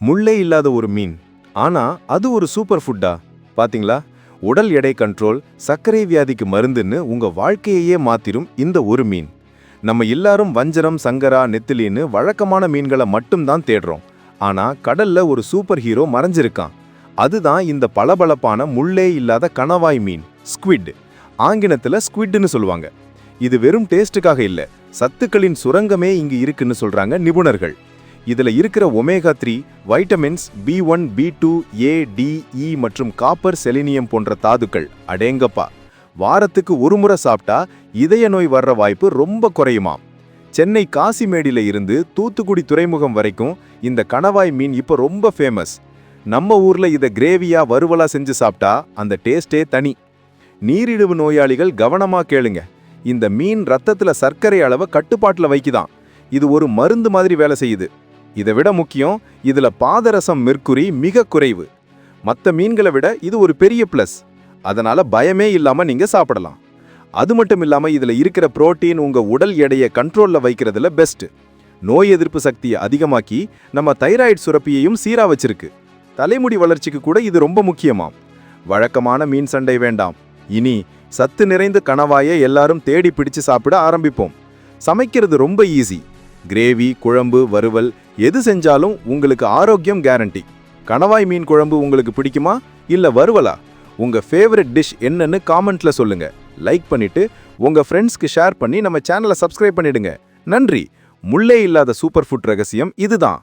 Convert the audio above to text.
முள்ளே இல்லாத ஒரு மீன். ஆனா அது ஒரு சூப்பர் ஃபுட்டா? பாத்தீங்களா? உடல் எடை கண்ட்ரோல் சர்க்கரை வியாதிக்கு மருந்துன்னு உங்க வாழ்க்கையையே மாத்திரும் இந்த ஒரு மீன். நம்ம எல்லாரும் வஞ்சரம் சங்கரா நெத்திலின்னு வழக்கமான மீன்களை மட்டும்தான் தேடுறோம். ஆனா கடல்ல ஒரு சூப்பர் ஹீரோ மறைஞ்சிருக்கான். அதுதான் இந்த பளபளப்பான முள்ளே இல்லாத கணவாய் மீன் ஸ்குவிட். ஆங்கிலத்துல ஸ்குவிட்னு சொல்லுவாங்க. இது வெறும் டேஸ்ட்டுக்காக இல்லை சத்துக்களின் சுரங்கமே இங்கு இருக்குன்னு சொல்றாங்க நிபுணர்கள். இதில் இருக்கிற omega three vitamins B one B two A D E மற்றும் காப்பர் செலினியம் போன்ற தாதுக்கள். அடேங்கப்பா. வாரத்துக்கு ஒரு முறை சாப்பிட்டா இதய நோய் வர்ற வாய்ப்பு ரொம்ப குறையுமாம். சென்னை காசிமேடில இருந்து தூத்துக்குடி துறைமுகம் வரைக்கும் இந்த கணவாய் மீன் இப்போ ரொம்ப ஃபேமஸ் நம்ம ஊரில் இதை கிரேவியா வறுவலா செஞ்சு சாப்பிட்டா அந்த டேஸ்டே தனி. நீரிழிவு நோயாளிகள் கவனமாக கேளுங்க. இந்த மீன் ரத்தத்தில் சர்க்கரை அளவை கட்டுப்பாட்டில் வைக்குதாம் இது ஒரு மருந்து மாதிரி வேலை செய்யுது. இதை விட முக்கியம் இதில் பாதரசம் மெர்க்குரி மிக குறைவு. மற்ற மீன்களை விட இது ஒரு பெரிய ப்ளஸ் அதனால் பயமே இல்லாமல் நீங்கள் சாப்பிடலாம். அது மட்டும் இல்லாமல் இதில் இருக்கிற புரோட்டீன் உங்கள் உடல் எடையை கண்ட்ரோலில் வைக்கிறதுல பெஸ்ட்டு நோய் எதிர்ப்பு சக்தியை அதிகமாக்கி நம்ம தைராய்டு சுரப்பியையும் சீராக வச்சிருக்கு. தலைமுடி வளர்ச்சிக்கு கூட இது ரொம்ப முக்கியமாம். வழக்கமான மீன் சண்டை வேண்டாம். இனி சத்து நிறைந்த கணவாயை எல்லாரும் தேடி பிடிச்சு சாப்பிட ஆரம்பிப்போம். சமைக்கிறது ரொம்ப ஈஸி கிரேவி குழம்பு வறுவல் எது செஞ்சாலும் உங்களுக்கு ஆரோக்கியம் கேரண்டி கணவாய் மீன் குழம்பு உங்களுக்கு பிடிக்குமா இல்லை வறுவலா? உங்கள் ஃபேவரட் டிஷ் என்னன்னு காமெண்ட்ல சொல்லுங்க. லைக் பண்ணிட்டு உங்கள் ஃப்ரெண்ட்ஸ்க்கு ஷேர் பண்ணி நம்ம சேனலை சப்ஸ்கிரைப் பண்ணிடுங்க. நன்றி. முள்ளே இல்லாத சூப்பர் ஃபுட் ரகசியம் இதுதான்.